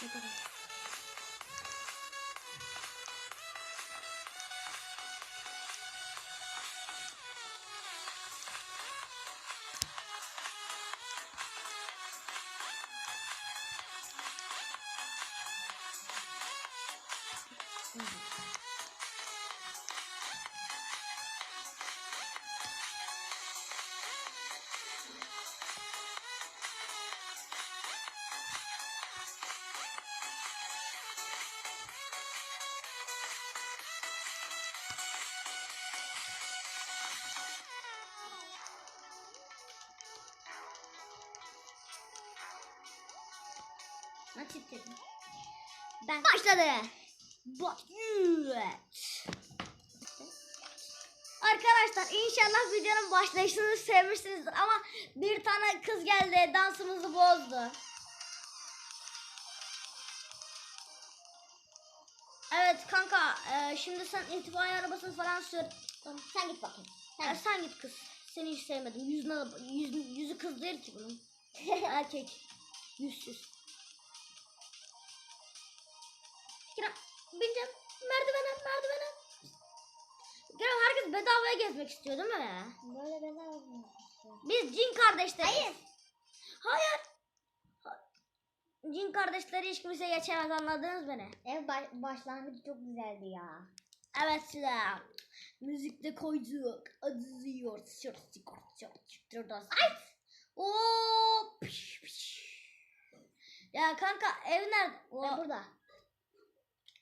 Bye-bye. Ben titredim. Ben Başladı. Evet. Arkadaşlar inşallah videonun başlayışını sevmişsinizdir ama bir tane kız geldi dansımızı bozdu. Evet kanka e, şimdi sen itfaiye arabasını falan sür. Tamam, sen git bakayım. Sen, sen git kız. Seni hiç sevmedim. Yüzüne, yüz, yüzü kız değil ki bunun. Erkek. Yüzsüz. Kerem bineceğim. Merdivene merdivene. Kerem herkes bedavaya gezmek istiyor değil mi? Böyle bedava Biz cin kardeşleriz. Hayır. Hayır. Ha- Cin kardeşleri hiç kimse geçemez anladınız beni. Ev baş, başlangıcı çok güzeldi ya. Evet ya. Müzikte koyduk. Azıyor. Şort şort şort şort. Ay. Oo. Piş, piş. Ya kanka ev nerede? O, burada.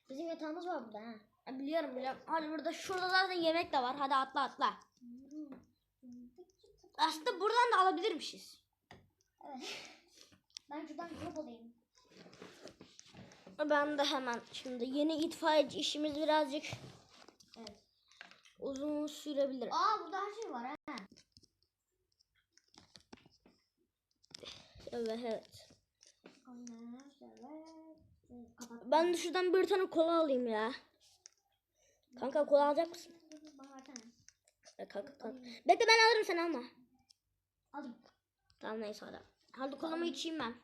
Bizim yatağımız var burada ha. Ha, biliyorum biliyorum. Hadi burada şurada zaten yemek de var. Hadi atla atla. Aslında buradan da alabilirmişiz. Evet. Ben şuradan grup olayım. Ben de hemen şimdi yeni itfaiyeci işimiz birazcık Evet. uzun sürebilir. Aa burada her şey var ha. Evet evet. Onlar şöyle. Ben de şuradan bir tane kola alayım ya. Kanka kola alacak mısın? E, kanka, kanka. Bekle ben alırım sen alma. Alayım. Tamam neyse hadi. Hadi kolamı içeyim ben.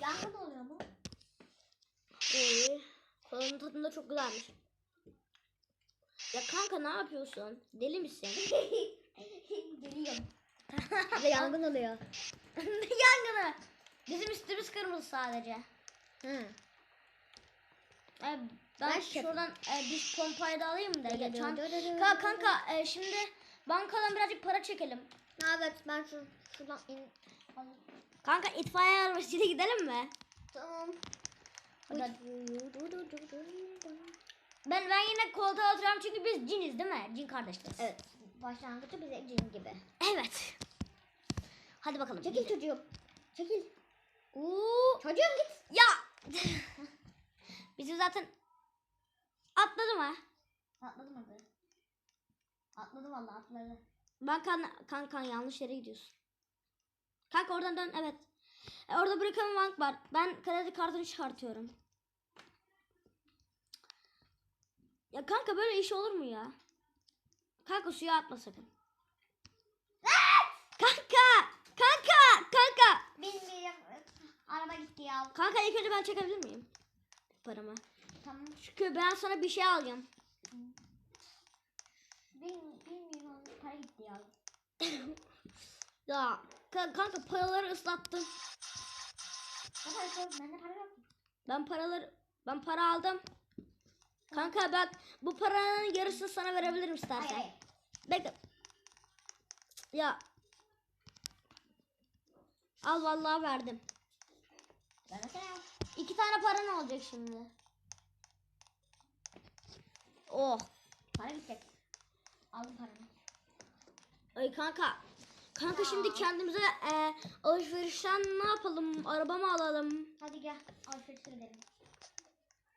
Yangın oluyor mu? İyi. Kolanın tadı da çok güzelmiş. Ya kanka ne yapıyorsun? Deli misin? Geliyorum. Ve yangın oluyor. yangını? Bizim üstümüz kırmızı sadece. Hı. E, ben, Ben şef- şuradan e, bir pompayı da alayım da. Çant- dı Ka- kanka e, şimdi bankadan birazcık para çekelim. Evet ben şu, şuradan in. Kanka itfaiye arabasıyla gidelim mi? Tamam. Hadi. Ben ben yine koltuğa oturuyorum çünkü biz ciniz değil mi? Cin kardeşleriz. Evet. Başlangıcı bize cin gibi. Evet. Hadi bakalım. Çekil çocuğum. Çekil. Oo. Çocuğum git. Ya. Bizim zaten atladı mı? Atladım hadi. Atladı vallahi atladı. Ben kan kan kan yanlış yere gidiyorsun. Kanka oradan dön evet. E, orada bırakan bank var. Ben kredi kartını çıkartıyorum. Ya kanka böyle iş olur mu ya? Kanka suya atma sakın. kanka! Kanka! Kanka! Bilmiyorum. Araba gitti ya. Kanka ilk önce ben çekebilir miyim? Paramı. Tamam. Çünkü ben sana bir şey alacağım. Bin milyon para gitti ya. Ya ka- kanka paraları ıslattım. Para yok. Ben paraları ben para aldım. Kanka bak bu paranın yarısını sana verebilirim Hayır istersen. hayır. Bekle. Ya. Al vallahi verdim. Mesela İki tane paran olacak şimdi. Oh. para gidecek. Aldım paramı. Ay kanka. Kanka Ya. şimdi kendimize e, alışverişten ne yapalım? Araba mı alalım? Hadi gel alışveriş edelim.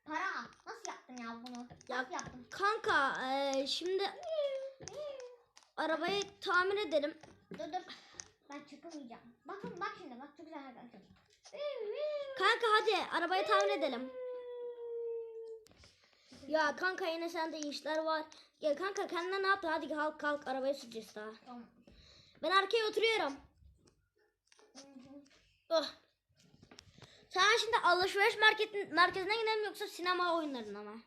Para. Nasıl yaptın ya bunu? Ya- Nasıl yaptın? Kanka e, şimdi arabayı tamir edelim. Dur dur. Ben çıkamayacağım. Bakın bak şimdi bak çok güzel arkadaşlar. Kanka hadi arabayı tamir edelim. Ya kanka yine sende işler var. Ya kanka kendine ne yaptın? Hadi kalk kalk arabayı süreceğiz daha. Tamam. Ben arkaya oturuyorum. Oh. Sen şimdi alışveriş marketin merkezine gidelim yoksa sinema oyunlarına mı?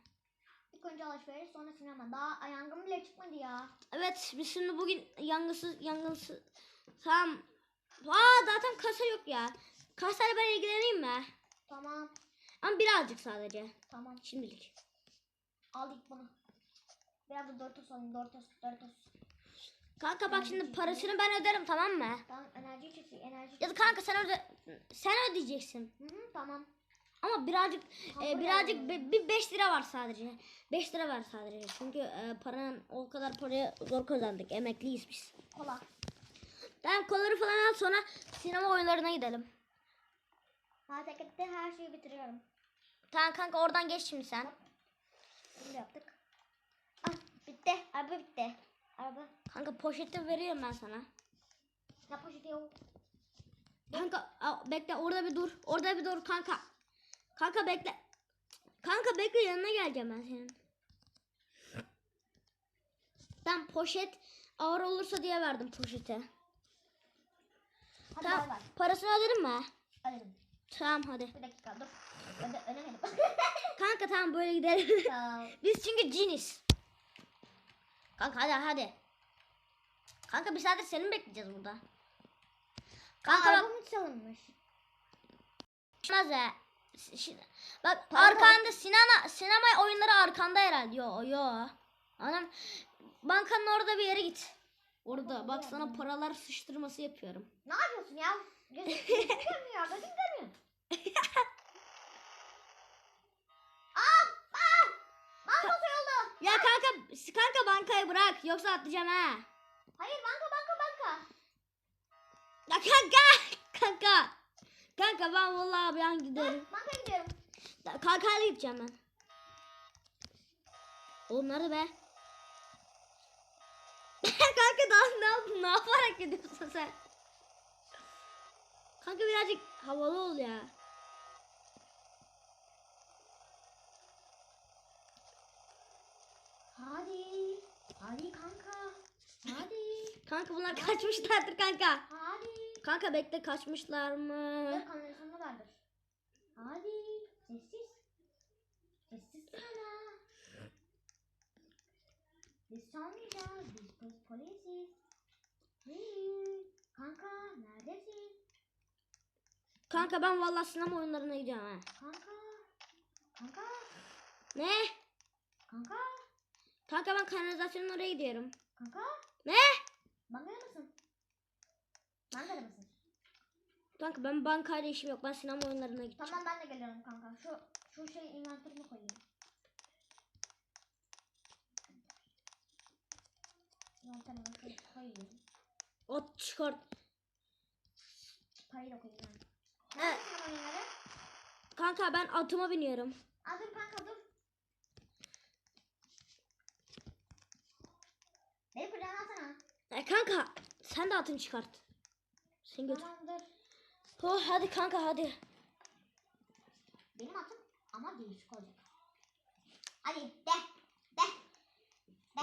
İlk önce alışveriş sonra sinema. Daha yangın bile çıkmadı ya. Evet biz şimdi bugün yangınsız yangınsız tamam. Aa zaten kasa yok ya. Kasayla ben ilgileneyim mi? Tamam. Ama birazcık sadece. Tamam. Şimdilik. Aldık bunu. Biraz da Doritos alayım. Doritos. Doritos. Kanka bak şimdi parasını ben öderim tamam mı? Tamam enerji çıktı. Enerji Ya da kanka sen öde sen ödeyeceksin. Hı hı tamam. Ama birazcık e, birazcık be- bir 5 lira var sadece. 5 lira var sadece. Çünkü e, paranın o kadar parayı zor kazandık. Emekliyiz biz. Kola. Tamam kolları falan al sonra sinema oyunlarına gidelim. Markette her şeyi bitiriyorum. Tamam kanka oradan geç şimdi sen. Bunu yaptık. Ah bitti. Araba bitti. Araba. Kanka poşeti veriyorum ben sana. Ne poşeti yok. Kanka a- bekle orada bir dur. Orada bir dur kanka. Kanka bekle. Kanka bekle yanına geleceğim ben senin. Ben poşet ağır olursa diye verdim poşete. Hadi Tamam. bay bay. Parasını ödedim mi? Alalım. Tamam hadi. Bir dakika dur. Öde, ödemedim. Kanka tamam böyle gidelim. Tamam. Biz çünkü ciniz. Kanka hadi hadi. Kanka bir saattir seni bekleyeceğiz burada? Kanka Kanka bak arabam çalınmış. Olmaz ya. Bak arkanda sinema sinema oyunları arkanda herhalde. Yo yo. Anam bankanın orada bir yere git. Orada bak sana paralar sıçtırması yapıyorum. Ne yapıyorsun ya? Gözüm görmüyor. Gözüm görmüyor. kanka kanka bankayı bırak yoksa atlayacağım ha. Hayır banka banka banka. Ya kanka kanka. Kanka ben vallahi bir an giderim. Banka gidiyorum. Kankayla gideceğim ben. Oğlum nerede be? kanka daha ne yaptın? Ne yaparak gidiyorsun sen? Kanka birazcık havalı ol ya. Hadi. Hadi kanka. Hadi. Kanka bunlar kaçmışlardır kanka. Hadi. Kanka bekle kaçmışlar mı? Dur kanalizasyonda vardır. Hadi. Sessiz. Sessiz sana. Biz çalmayacağız. Biz pos polisiz. Hey. Kanka neredesin? Kanka ben vallahi sinema oyunlarına gidiyorum ha. Kanka. Kanka. Ne? Kanka. Kanka ben kanalizasyonun oraya gidiyorum. Kanka. Ne? Bankada mısın? Bankada mısın? Kanka ben bankayla işim yok. Ben sinema oyunlarına gideceğim. Tamam ben de geliyorum kanka. Şu şu şey inventörüme koyayım. Inventörüme koy- koyayım. Ot çıkart. Parayı da koyayım ben. Evet. Kanka ben atıma biniyorum. Aa dur kanka dur. Beni kucağına alsana. Ya kanka sen de atını çıkart. Sen götür. Tamam dur. Oh, hadi kanka hadi. Benim atım ama değişik olacak. Hadi de. De.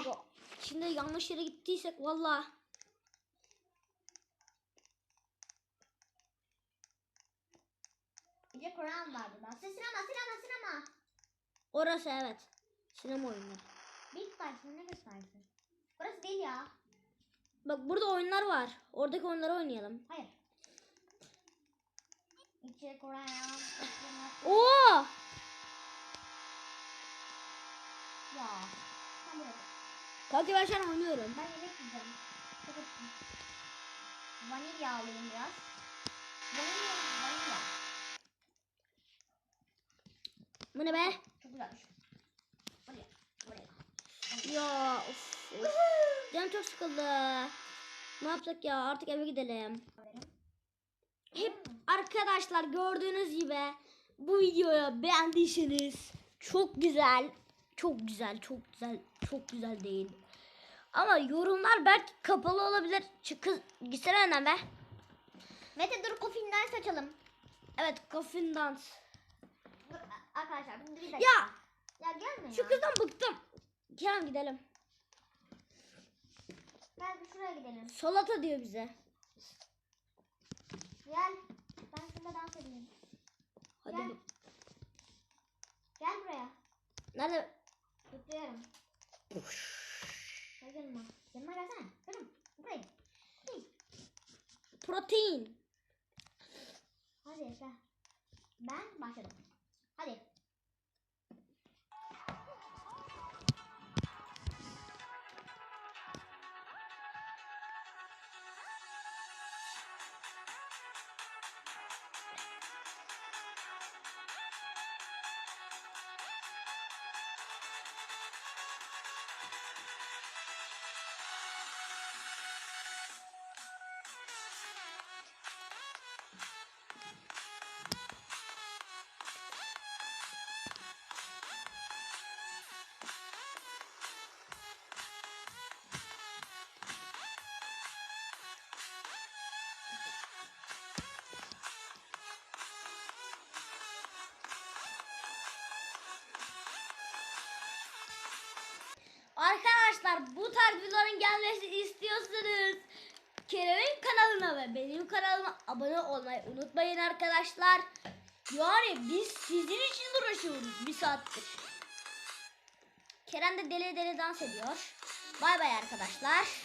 De. Şimdi yanlış yere gittiysek valla. Bir de Kur'an vardı. Ben. Sinema sinema sinema. Orası evet. Sinema oyunları. Bir ne göstersin? Burası değil ya. Bak burada oyunlar var. Oradaki oyunları oynayalım. Hayır. İçeri Kur'an. Oo! Ya. Buraya. Kanka ben şu an oynuyorum. Ben yemek yiyeceğim. Çok açım. Vanilya alayım biraz. Vanilya, vanilya. Bu ne be? Çok güzelmiş. Buraya, buraya. Ya of, of. Canım çok sıkıldı. Ne yapsak ya artık eve gidelim. Hep arkadaşlar gördüğünüz gibi bu videoyu beğendiyseniz çok güzel, çok güzel, çok güzel, çok güzel değil. Ama yorumlar belki kapalı olabilir. Çıkı gitsene önden be. Mete dur kofinden saçalım. Evet Coffin Dance. Dur arkadaşlar bir dakika. Ya Ya gelme ya. şu kızdan bıktım. Kerem gidelim. Gel bir şuraya gidelim. Salata diyor bize. Gel. Ben yanında dans edeyim. Hadi. Gel. bu- Gel buraya. Nerede? Tutuyorum. Gel yanıma. Yanıma gelsene. Canım. Buraya. Protein. Hadi gel. Ben başladım. Hadi. Arkadaşlar bu tarz videoların gelmesi istiyorsanız Kerem'in kanalına ve benim kanalıma abone olmayı unutmayın arkadaşlar. Yani biz sizin için uğraşıyoruz bir saattir. Kerem de deli deli dans ediyor. Bay bay arkadaşlar.